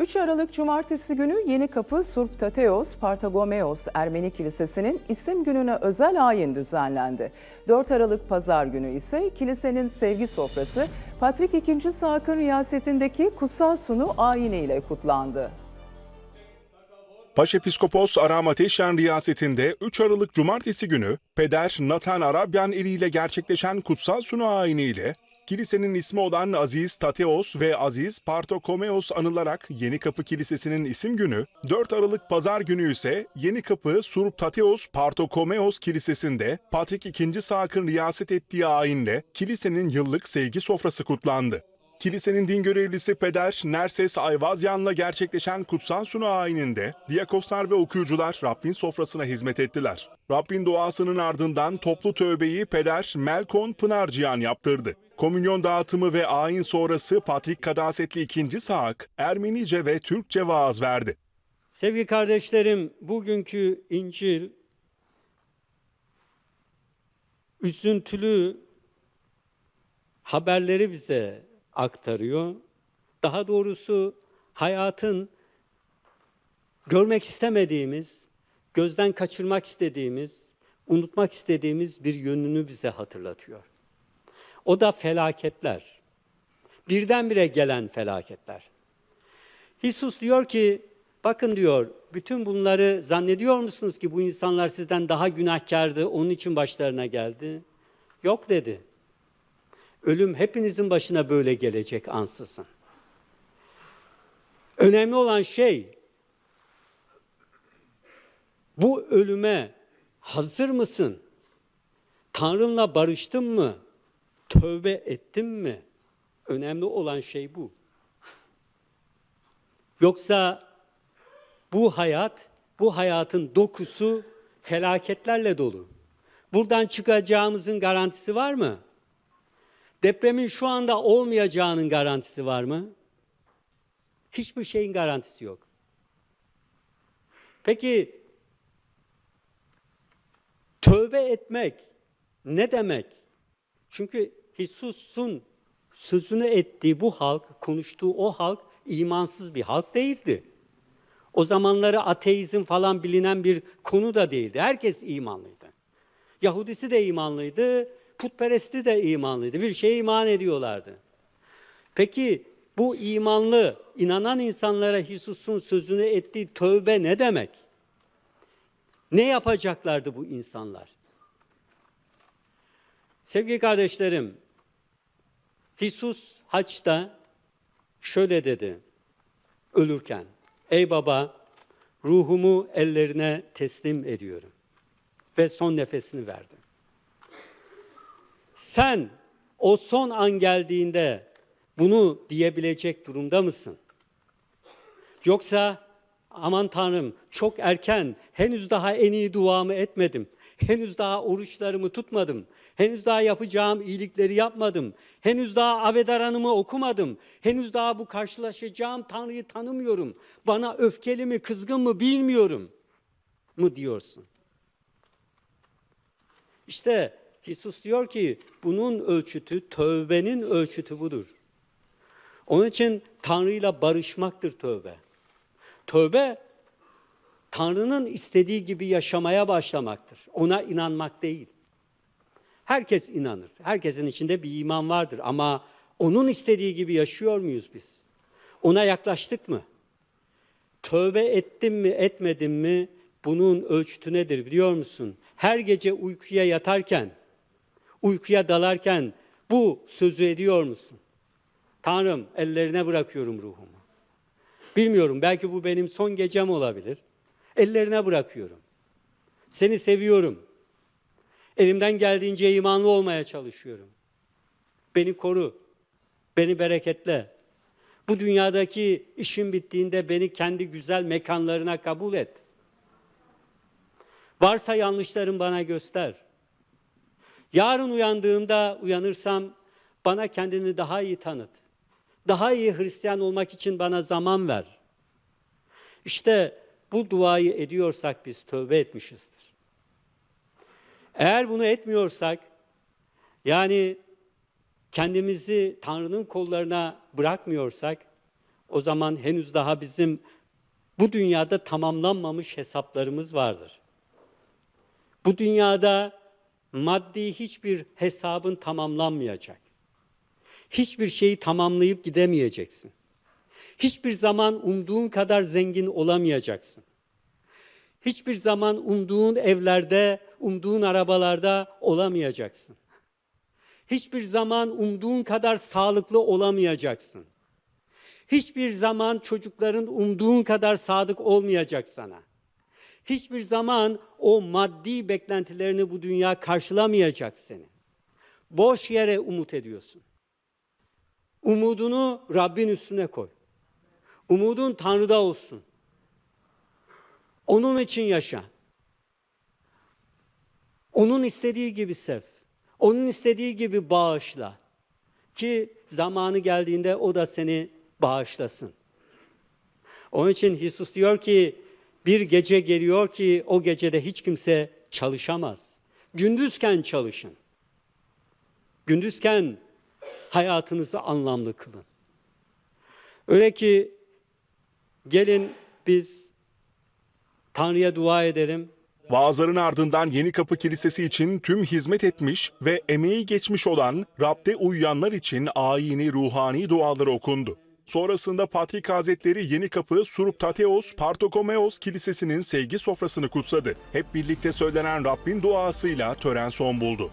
3 Aralık Cumartesi günü Yeni Kapı Surp Tateos Partagomeos Ermeni Kilisesi'nin isim gününe özel ayin düzenlendi. 4 Aralık Pazar günü ise kilisenin sevgi sofrası Patrik II. Sakın riyasetindeki kutsal sunu ayiniyle kutlandı. Başepiskopos Aram Ateşyan riyasetinde 3 Aralık Cumartesi günü Peder Nathan Arabyan ile gerçekleşen kutsal sunu ayiniyle kilisenin ismi olan Aziz Tateos ve Aziz Partokomeos anılarak Yeni Kapı Kilisesi'nin isim günü, 4 Aralık Pazar günü ise Yeni Kapı Surp Tateos Partokomeos Kilisesi'nde Patrik II. Sakın riyaset ettiği ayinle kilisenin yıllık sevgi sofrası kutlandı. Kilisenin din görevlisi Peder Nerses Ayvazyan'la gerçekleşen kutsal sunu ayininde diyakoslar ve okuyucular Rabbin sofrasına hizmet ettiler. Rabbin duasının ardından toplu tövbeyi Peder Melkon Pınarcıyan yaptırdı. Komünyon dağıtımı ve ayin sonrası Patrik Kadasetli II. Saak, Ermenice ve Türkçe vaaz verdi. Sevgili kardeşlerim, bugünkü İncil üzüntülü haberleri bize aktarıyor. Daha doğrusu hayatın görmek istemediğimiz, gözden kaçırmak istediğimiz, unutmak istediğimiz bir yönünü bize hatırlatıyor. O da felaketler. Birdenbire gelen felaketler. Hisus diyor ki, bakın diyor, bütün bunları zannediyor musunuz ki bu insanlar sizden daha günahkardı, onun için başlarına geldi? Yok dedi. Ölüm hepinizin başına böyle gelecek ansızın. Önemli olan şey, bu ölüme hazır mısın? Tanrınla barıştın mı? Tövbe ettin mi? Önemli olan şey bu. Yoksa bu hayat, bu hayatın dokusu felaketlerle dolu. Buradan çıkacağımızın garantisi var mı? Depremin şu anda olmayacağının garantisi var mı? Hiçbir şeyin garantisi yok. Peki tövbe etmek ne demek? Çünkü Hisus'un sözünü ettiği bu halk, konuştuğu o halk imansız bir halk değildi. O zamanları ateizm falan bilinen bir konu da değildi. Herkes imanlıydı. Yahudisi de imanlıydı, putperesti de imanlıydı. Bir şeye iman ediyorlardı. Peki bu imanlı, inanan insanlara Hisus'un sözünü ettiği tövbe ne demek? Ne yapacaklardı bu insanlar? Sevgili kardeşlerim, Hisus haçta şöyle dedi ölürken. Ey baba, ruhumu ellerine teslim ediyorum. Ve son nefesini verdi. Sen o son an geldiğinde bunu diyebilecek durumda mısın? Yoksa aman Tanrım çok erken, henüz daha en iyi duamı etmedim. Henüz daha oruçlarımı tutmadım. Henüz daha yapacağım iyilikleri yapmadım. Henüz daha Avedaran'ımı okumadım. Henüz daha bu karşılaşacağım Tanrı'yı tanımıyorum. Bana öfkeli mi, kızgın mı bilmiyorum mu diyorsun. İşte Hisus diyor ki bunun ölçütü, tövbenin ölçütü budur. Onun için Tanrı'yla barışmaktır tövbe. Tövbe Tanrı'nın istediği gibi yaşamaya başlamaktır. Ona inanmak değil. Herkes inanır. Herkesin içinde bir iman vardır ama onun istediği gibi yaşıyor muyuz biz? Ona yaklaştık mı? Tövbe ettim mi, etmedim mi? Bunun ölçütü nedir biliyor musun? Her gece uykuya yatarken, uykuya dalarken bu sözü ediyor musun? Tanrım ellerine bırakıyorum ruhumu. Bilmiyorum belki bu benim son gecem olabilir. Ellerine bırakıyorum. Seni seviyorum. Elimden geldiğince imanlı olmaya çalışıyorum. Beni koru. Beni bereketle. Bu dünyadaki işim bittiğinde beni kendi güzel mekanlarına kabul et. Varsa yanlışlarım bana göster. Yarın uyandığımda uyanırsam bana kendini daha iyi tanıt. Daha iyi Hristiyan olmak için bana zaman ver. İşte bu duayı ediyorsak biz tövbe etmişizdir. Eğer bunu etmiyorsak, yani kendimizi Tanrı'nın kollarına bırakmıyorsak, O zaman henüz daha bizim bu dünyada tamamlanmamış hesaplarımız vardır. Bu dünyada maddi hiçbir hesabın tamamlanmayacak. Hiçbir şeyi tamamlayıp gidemeyeceksin. Hiçbir zaman umduğun kadar zengin olamayacaksın. Hiçbir zaman umduğun evlerde, umduğun arabalarda olamayacaksın. Hiçbir zaman umduğun kadar sağlıklı olamayacaksın. Hiçbir zaman çocukların umduğun kadar sadık olmayacak sana. Hiçbir zaman o maddi beklentilerini bu dünya karşılamayacak seni. Boş yere umut ediyorsun. Umudunu Rabbin üstüne koy. Umudun Tanrı'da olsun. Onun için yaşa. Onun istediği gibi sev. Onun istediği gibi bağışla. Ki zamanı geldiğinde o da seni bağışlasın. Onun için Hisus diyor ki bir gece geliyor ki o gecede hiç kimse çalışamaz. Gündüzken çalışın. Gündüzken hayatınızı anlamlı kılın. Öyle ki gelin biz Tanrı'ya dua edelim. Vaazların ardından Yeni Kapı Kilisesi için tüm hizmet etmiş ve emeği geçmiş olan Rab'de uyuyanlar için ayini ruhani dualar okundu. Sonrasında Patrik Hazretleri Yeni Kapı Surp Tateos Partokomeos Kilisesi'nin sevgi sofrasını kutsadı. Hep birlikte söylenen Rabbin duasıyla tören son buldu.